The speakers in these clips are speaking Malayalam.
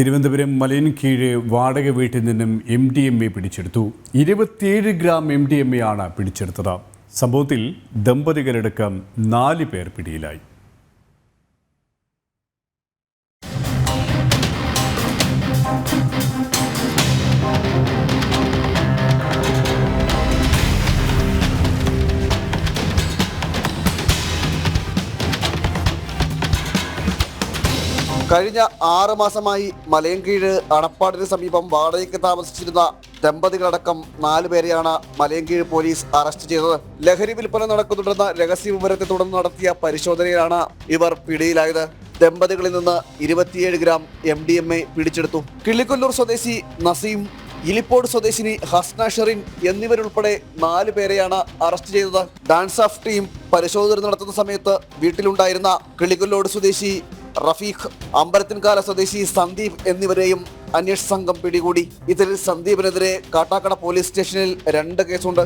തിരുവനന്തപുരം മലയൻകീഴ് വാടക വീട്ടിൽ നിന്നും എം ഡി എം എ പിടിച്ചെടുത്തു. ഇരുപത്തിയേഴ് gram M D M A ആണ് പിടിച്ചെടുത്തത്. സംഭവത്തിൽ ദമ്പതികളടക്കം നാല് പേർ പിടിയിലായി. കഴിഞ്ഞ ആറ് മാസമായി മലയൻകീഴ് അണപ്പാടിന് സമീപം വാടകയ്ക്ക് താമസിച്ചിരുന്ന ദമ്പതികളടക്കം നാലു പേരെയാണ് മലയൻകീഴ് പോലീസ് അറസ്റ്റ് ചെയ്തത്. ലഹരി വിൽപ്പന നടക്കുന്നുണ്ടെന്ന രഹസ്യ വിവരത്തെ തുടർന്ന് നടത്തിയ പരിശോധനയിലാണ് ഇവർ പിടിയിലായത്. ദമ്പതികളിൽ നിന്ന് ഇരുപത്തിയേഴ് gram M D M A പിടിച്ചെടുത്തു. കിള്ളിക്കൊല്ലൂർ സ്വദേശി നസീം ഇലിപ്പോട് സ്വദേശിനി ഹസ്ന ഷെറിൻ എന്നിവരുൾപ്പെടെ നാല് പേരെയാണ് അറസ്റ്റ് ചെയ്തത്. ഡാൻസ് ഓഫ് ടീം പരിശോധന നടത്തുന്ന സമയത്ത് വീട്ടിലുണ്ടായിരുന്ന കിളികൊല്ലോട് സ്വദേശി റഫീഖ് അമ്പലത്തിൻകാല സ്വദേശി സന്ദീപ് എന്നിവരെയും അന്വേഷണ സംഘം പിടികൂടി. ഇതിൽ സന്ദീപിനെതിരെ കാട്ടാക്കട പോലീസ് സ്റ്റേഷനിൽ രണ്ട് കേസുണ്ട്.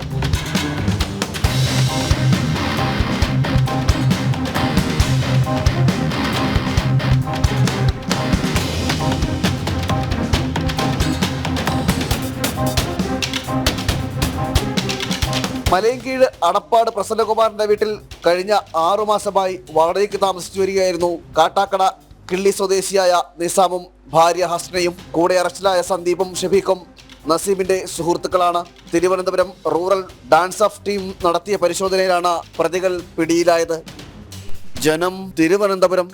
മലയൻകീഴ് അടപ്പാട് പ്രസന്നകുമാറിന്റെ വീട്ടിൽ കഴിഞ്ഞ ആറു മാസമായി വാടകയ്ക്ക് താമസിച്ചു വരികയായിരുന്നു കാട്ടാക്കട കിള്ളി സ്വദേശിയായ നിസാമും ഭാര്യ ഹസ്നയും. കൂടെ അറസ്റ്റിലായ സന്ദീപും ഷഫീഖും നസീമിന്റെ സുഹൃത്തുക്കളാണ്. Thiruvananthapuram rural dance of team നടത്തിയ പരിശോധനയിലാണ് പ്രതികൾ പിടിയിലായത്. ജനം തിരുവനന്തപുരം